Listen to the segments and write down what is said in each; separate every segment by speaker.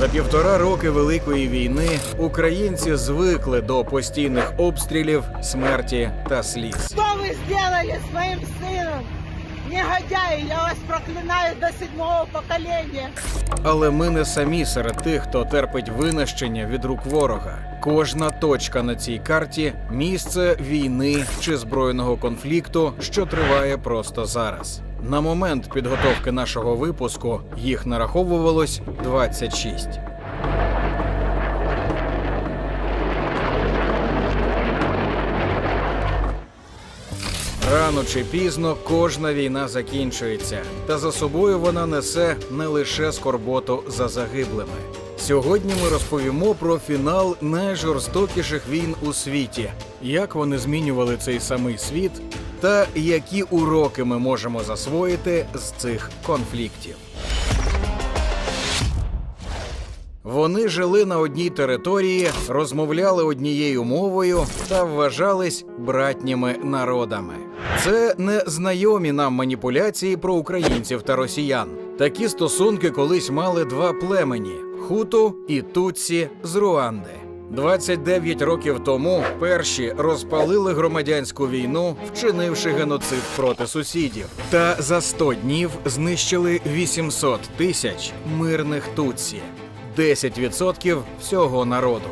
Speaker 1: За півтора роки Великої війни українці звикли до постійних обстрілів, смерті та сліз.
Speaker 2: Что вы сделали с моим сыном? Негодяи, я вас проклинаю до седьмого поколения.
Speaker 1: Але ми не самі серед тих, хто терпить винищення від рук ворога. Кожна точка на цій карті місце війни чи збройного конфлікту, що триває просто зараз. На момент підготовки нашого випуску їх нараховувалось 26. Рано чи пізно кожна війна закінчується, та за собою вона несе не лише скорботу за загиблими. Сьогодні ми розповімо про фінал найжорстокіших війн у світі, як вони змінювали цей самий світ, та які уроки ми можемо засвоїти з цих конфліктів. Вони жили на одній території, розмовляли однією мовою та вважались братніми народами. Це не знайомі нам маніпуляції про українців та росіян. Такі стосунки колись мали два племені хуту і Тутсі з Руанди. 29 років тому перші розпалили громадянську війну, вчинивши геноцид проти сусідів. Та за 100 днів знищили 800 тисяч мирних тутсі. 10% всього народу.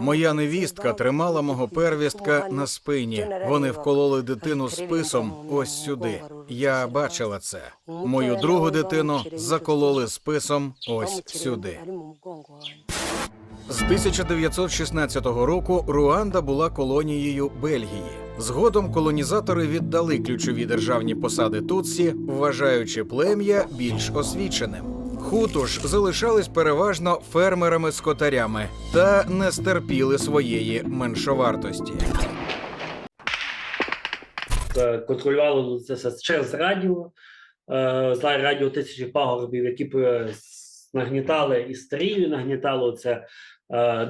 Speaker 1: Моя невістка тримала мого первістка на спині. Вони вкололи дитину списом ось сюди. Я бачила це. Мою другу дитину закололи списом ось сюди. З 1916 року Руанда була колонією Бельгії. Згодом колонізатори віддали ключові державні посади Тутсі, вважаючи плем'я більш освіченим. Хуту ж залишались переважно фермерами-скотарями та не стерпіли своєї меншовартості.
Speaker 3: Е, контролювало це через радіо. Е, Знаю радіо тисячі пагорбів, які е, нагнітали істерію, нагнітало це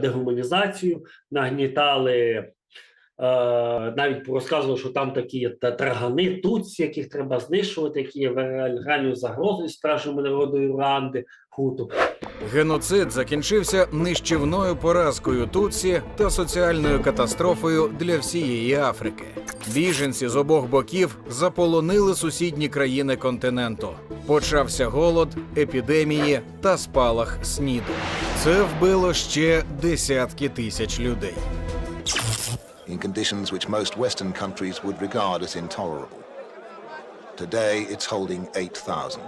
Speaker 3: дегуманізацію, нагнітали. Е, Навіть розказували, що там такі та- таргани, туці, яких треба знищувати, які є реаль- реальною загрозою справжньому народу Ірланди, хуту.
Speaker 1: Геноцид закінчився нищівною поразкою Тутсі та соціальною катастрофою для всієї Африки. Біженці з обох боків заполонили сусідні країни континенту. Почався голод, епідемії та спалах сніду. Це вбило ще десятки тисяч людей.
Speaker 4: In conditions which most Western countries would regard as intolerable. Today, it's holding 8,000.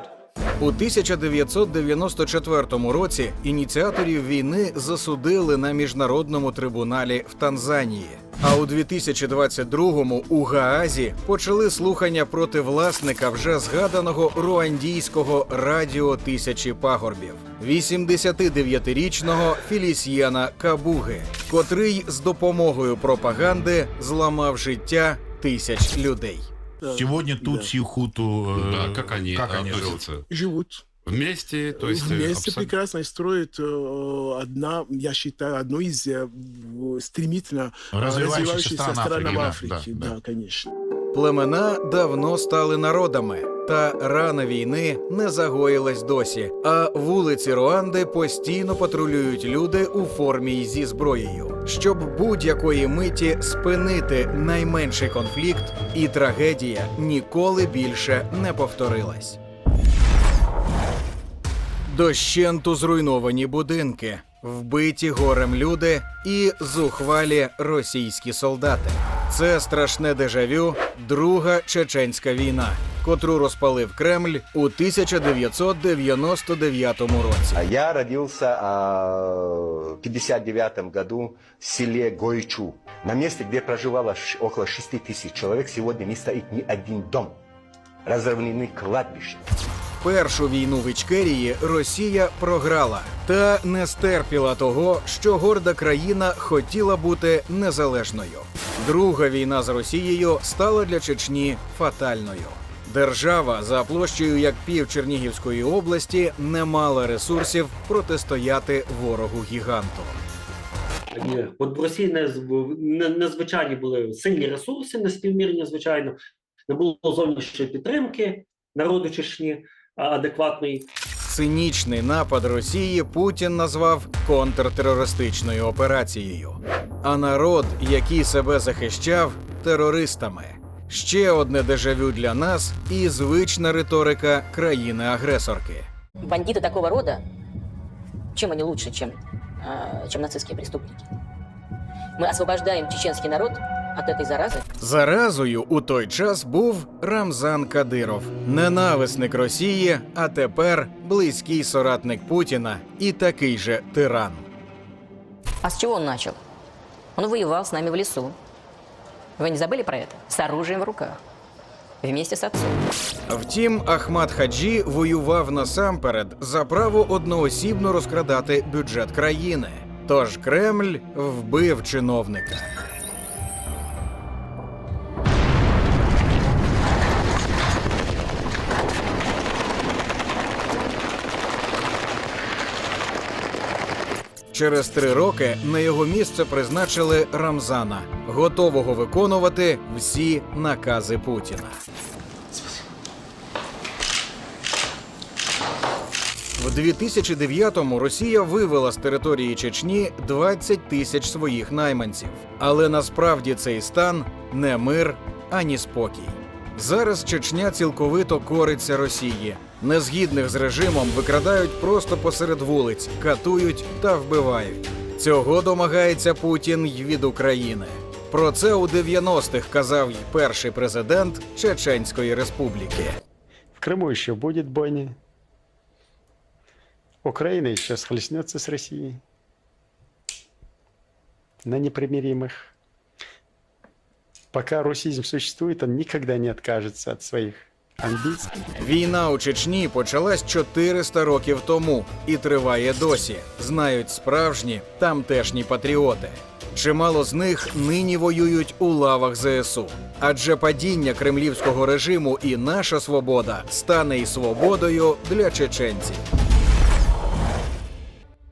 Speaker 1: У 1994 році ініціаторів війни засудили на міжнародному трибуналі в Танзанії. А у 2022-му у Гаазі почали слухання проти власника вже згаданого руандійського радіо тисячі пагорбів 89-річного Філісьєна Кабуги, котрий з допомогою пропаганди зламав життя тисяч людей.
Speaker 5: Сегодня Тутси и Хуту... э,
Speaker 6: Да, как они,
Speaker 5: как они
Speaker 6: относятся?
Speaker 5: живут?
Speaker 7: живут
Speaker 6: Вместе, то есть... э,
Speaker 7: вместе
Speaker 6: абсо-
Speaker 7: прекрасно и строят э, одна, я считаю, одну из э, в- стремительно э,
Speaker 5: Развивающихся стран
Speaker 7: стран в
Speaker 5: Африки, да,
Speaker 7: Африке.
Speaker 5: да,
Speaker 7: Да,
Speaker 5: да.
Speaker 7: конечно.
Speaker 1: Племена давно стали народами, та рана війни не загоїлась досі. А вулиці Руанди постійно патрулюють люди у формі зі зброєю, щоб будь-якої миті спинити найменший конфлікт, і трагедія ніколи більше не повторилась. Дощенту зруйновані будинки, вбиті горем люди і зухвалі російські солдати. Це страшне дежавю, друга чеченська війна, котру розпалив Кремль у 1999 році.
Speaker 8: А Я родился а, в 59 году в селе Гойчу. На месте, где проживало около 6 тысяч человек, сегодня не стоит ни один дом. Разорвлены кладбища.
Speaker 1: Першу війну в Ічкерії Росія програла та не стерпіла того, що горда країна хотіла бути незалежною. Друга війна з Росією стала для Чечні фатальною. Держава за площею як пів Чернігівської області не мала ресурсів протистояти ворогу гіганту.
Speaker 3: От в Росії не, не, незвичайні були сильні ресурси, неспівмірні, звичайно. Не було зовнішньої підтримки народу Чечні адекватної.
Speaker 1: цинічний напад Росії Путін назвав контртерористичною операцією, а народ, який себе захищав, терористами. Ще одне дежавю для нас і звична риторика країни-агресорки.
Speaker 6: Бандиты такого рода, чем они лучше, чем, э, чем нацистские преступники? Мы освобождаем чеченский народ от этой заразы.
Speaker 1: Заразою у той час був Рамзан Кадиров, ненависник Росії, а тепер близький соратник Путіна і такий же тиран.
Speaker 6: А с чего он начал? Он воевал с нами в лесу. Вы не забыли про это? С оружием в руках. Вместе с отцом.
Speaker 1: Втім, Ахмад Хаджі воював насамперед за право одноосібно розкрадати бюджет країни. Тож Кремль вбив чиновника. Через три роки на його місце призначили Рамзана, готового виконувати всі накази Путіна. В 2009-му Росія вивела з території Чечні 20 тисяч своїх найманців. Але насправді цей стан не мир ані спокій. Зараз Чечня цілковито кориться Росії. Незгідних з режимом викрадають просто посеред вулиць, катують та вбивають. Цього домагається Путін й від України. Про це у 90-х казав й перший президент Чеченської республіки.
Speaker 9: В Крыму еще будет бойня. Украина еще схлестнется с Россией. На непримиримых. Пока русизм существует, он никогда не от своих амбиций.
Speaker 1: Війна у Чечні почалась 400 років тому і триває досі. Знають справжні тамтешні патріоти. Чимало з них нині воюють у лавах ЗСУ. Адже падіння кремлівського режиму і наша свобода стане і свободою для чеченців.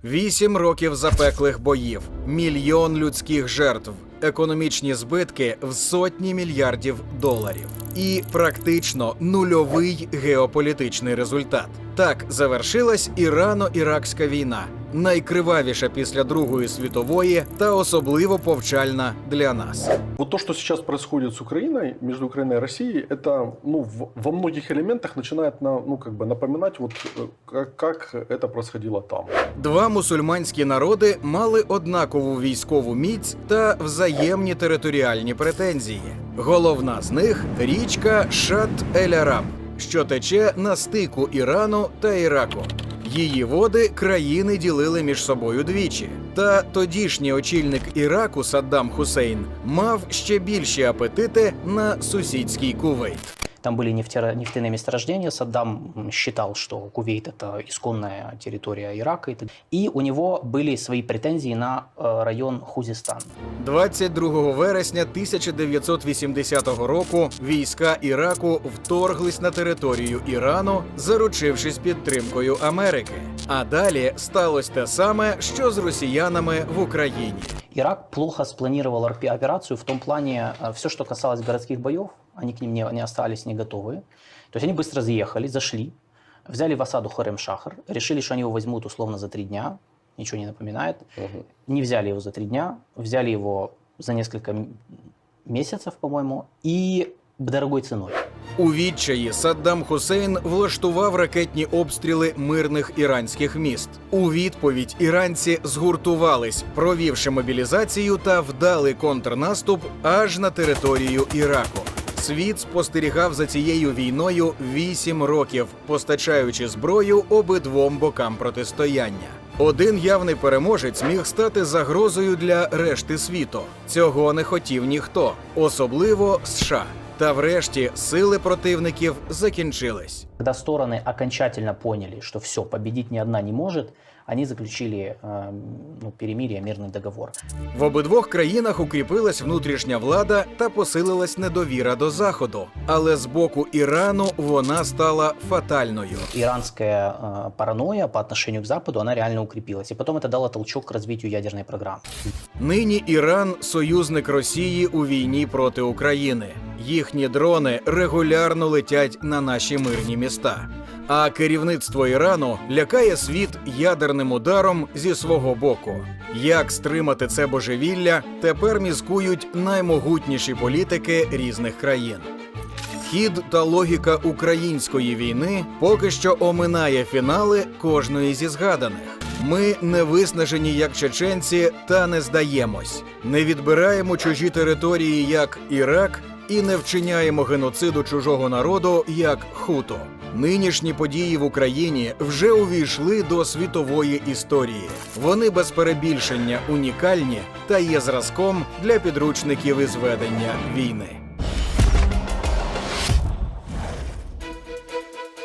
Speaker 1: Вісім років запеклих боїв, мільйон людських жертв, економічні збитки в сотні мільярдів доларів і практично нульовий геополітичний результат. Так завершилась Ірано-Іракська війна, найкривавіша після Другої світової та особливо повчальна для нас.
Speaker 10: Вот то, что сейчас происходит с Украиной, между Украиной и Россией, это ну, в- во многих элементах начинает на, ну, как бы напоминать, вот, э, как, как это происходило там.
Speaker 1: Два мусульманські народи мали однакову військову міць та взаємні територіальні претензії. Головна з них річка Шат Ель Араб, що тече на стику Ірану та Іраку. Її води країни ділили між собою двічі. Та тодішній очільник Іраку Саддам Хусейн мав ще більші апетити на сусідський Кувейт.
Speaker 11: Там были нефтера- нефтяные месторождения. Саддам м, считал, что Кувейт – это исконная территория Ирака. И, т- и у него были свои претензии на э, район Хузистан.
Speaker 1: 22 вересня 1980 року війська Іраку вторглись на територію Ірану, заручившись підтримкою Америки. А далі сталося те саме, що з росіянами в Україні.
Speaker 11: Ирак плохо спланировал орпи- операцию в том плане, все, что касалось городских боев, они к ним не, не остались не готовы. То есть они быстро заехали, зашли, взяли в осаду Харем-Шахар, решили, что они его возьмут условно за три дня, ничего не напоминает. Не взяли его за три дня, взяли его за несколько месяцев, по-моему, и дорогой ценой.
Speaker 1: У відчаї Саддам Хусейн влаштував ракетні обстріли мирних іранських міст. У відповідь іранці згуртувались, провівши мобілізацію та вдалий контрнаступ аж на територію Іраку. Світ спостерігав за цією війною вісім років, постачаючи зброю обидвом бокам протистояння. Один явний переможець міг стати загрозою для решти світу. Цього не хотів ніхто, особливо США. Та врешті сили противників закінчились.
Speaker 11: Когда стороны окончательно поняли, что все, победить ни одна не может, они заключили э, ну, перемирие, мирный договор.
Speaker 1: В обидвох країнах укріпилась внутрішня влада та посилилась недовіра до заходу. Але з боку Ірану вона стала фатальною.
Speaker 11: Иранская э, паранойя по отношению к Западу, она реально укрепилась. И потом это дало толчок к развитию ядерной программы.
Speaker 1: Нині Іран союзник Росії у війні проти України. Їхні дрони регулярно летять на наші мирні міста. А керівництво Ірану лякає світ ядерним ударом зі свого боку. Як стримати це божевілля, тепер мізкують наймогутніші політики різних країн. Хід та логіка української війни поки що оминає фінали кожної зі згаданих. Ми не виснажені як чеченці та не здаємось, не відбираємо чужі території як Ірак і не вчиняємо геноциду чужого народу як хуто. Нинішні події в Україні вже увійшли до світової історії. Вони без перебільшення унікальні та є зразком для підручників із ведення війни.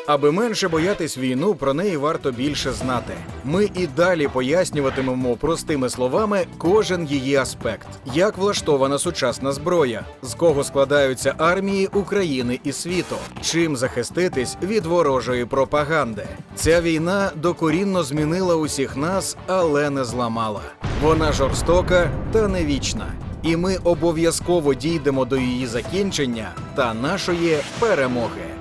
Speaker 1: Аби менше боятись війну, про неї варто більше знати. Ми і далі пояснюватимемо простими словами кожен її аспект: як влаштована сучасна зброя, з кого складаються армії України і світу, чим захиститись від ворожої пропаганди. Ця війна докорінно змінила усіх нас, але не зламала. Вона жорстока та не вічна. І ми обов'язково дійдемо до її закінчення та нашої перемоги.